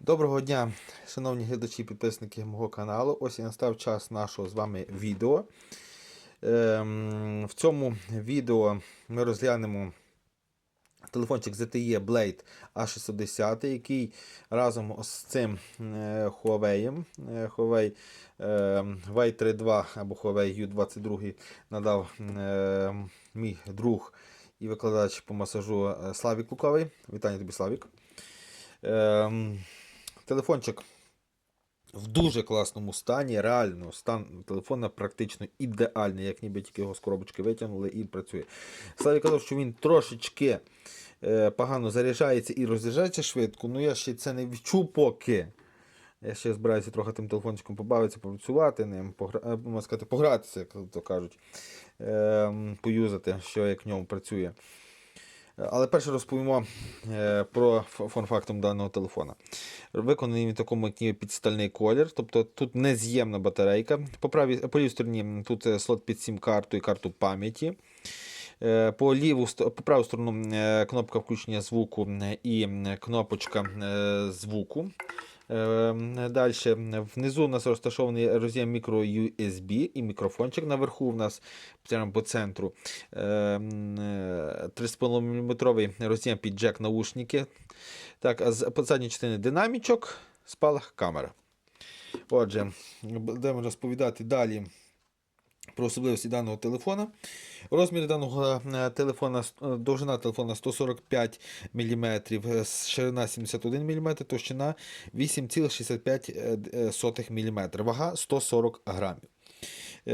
Доброго дня, шановні глядачі і підписники мого каналу. Ось і настав час нашого з вами відео. Ем, в цьому відео ми розглянемо телефончик ZTE Blade A610, який разом з цим е, Huawei, е, Huawei е, Y32 або Huawei U22 надав мій друг і викладач по масажу Славік Луковий. Вітання тобі, Славік. Ем, телефончик в дуже класному стані. Реально, стан телефона практично ідеальний, як ніби тільки його з коробочки витягнули і працює. Славі казав, що він трошечки е, погано заряджається і розряджається швидко, але я ще це не відчув поки. Я ще збираюся трохи тим телефончиком побавитися, попрацювати ним, погра... е, можна сказати, погратися, як то кажуть, ем, поюзати, що як в ньому працює. Але перше розповімо е, про фон-фактом даного телефона. Виконаний він в такому підстальний колір, тобто тут нез'ємна батарейка. По правій, по лівій стороні тут е, слот під сім-карту і карту пам'яті. Е, По ліву по праву сторону е, кнопка включення звуку е, і кнопочка звуку. Далі внизу у нас розташований роз'єм мікро USB і мікрофончик. Наверху у нас прямо по центру е, м, е, 3,5 мм роз'єм під джек наушники. Так, а з задній частини динамічок, спалах камера. Отже, будемо розповідати далі про особливості даного телефона. Розмір даного е, телефона, е, довжина телефона 145 мм, ширина 71 мм, товщина 8,65 мм, вага 140 грамів. Е,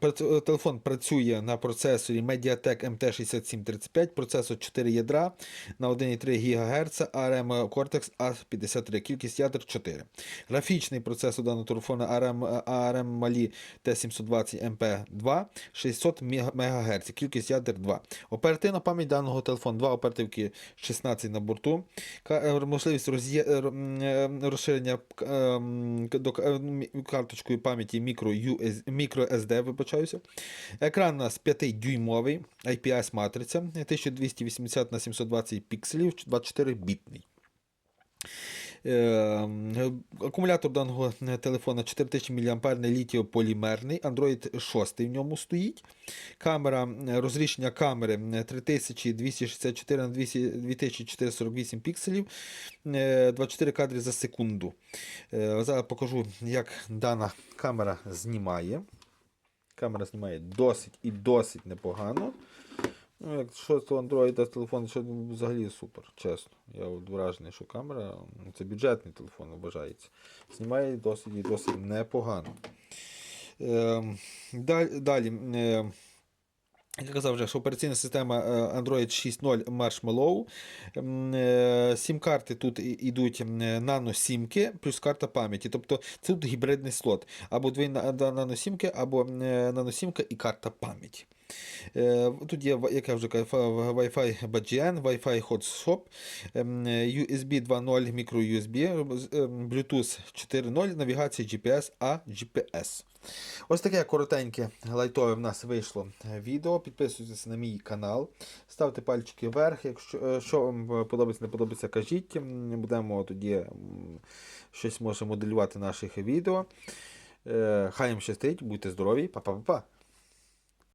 прац- Телефон працює на процесорі Mediatek MT6735, процесор 4 ядра на 1,3 ГГц, ARM Cortex A53, кількість ядер 4. Графічний процесор даного телефона ARM, ARM Mali T720 MP2, 600 МГц, кількість ядер 2. Оперативна пам'ять даного телефону, два оперативки 16 на борту, е, можливість е, е, розширення ем, до е, карточкою пам'яті мікро, US, мікро SD, вибачаюся. Екран у нас 5-дюймовий, IPS матриця, 1280 на 720 пікселів, 24 бітний. Е, Акумулятор даного е, телефона 4000 мАh літіополімерний, Android 6 в ньому стоїть. Камера, е, розрішення камери е, 3264 на 2448 пікселів, е, 24 кадри за секунду. Е, Зараз покажу, як дана камера знімає. Камера знімає досить і досить непогано. Ну, якщо з Android телефон що взагалі супер, чесно. Я от вражений, що камера, ну, це бюджетний телефон, вважається. Знімає досить і досить непогано. Е, далі, далі е, як я казав вже, що операційна система е, Android 6.0 Marshmallow. Е, Сім-карти тут йдуть е, нано-сімки плюс карта пам'яті. Тобто це тут гібридний слот. Або дві нано-сімки, або нано-сімка і карта пам'яті. Е, Тут є, як я вже казав, Wi-Fi BGN, Wi-Fi Hotshop, USB 2.0, мікро USB, ем, Bluetooth 4.0, навігація GPS, а GPS. Ось таке коротеньке, лайтове в нас вийшло е, відео. Підписуйтесь на мій канал, ставте пальчики вверх. Якщо е, що вам подобається, не подобається, кажіть. Будемо тоді щось може моделювати наших відео. Хай їм щастить, будьте здорові, па-па-па-па.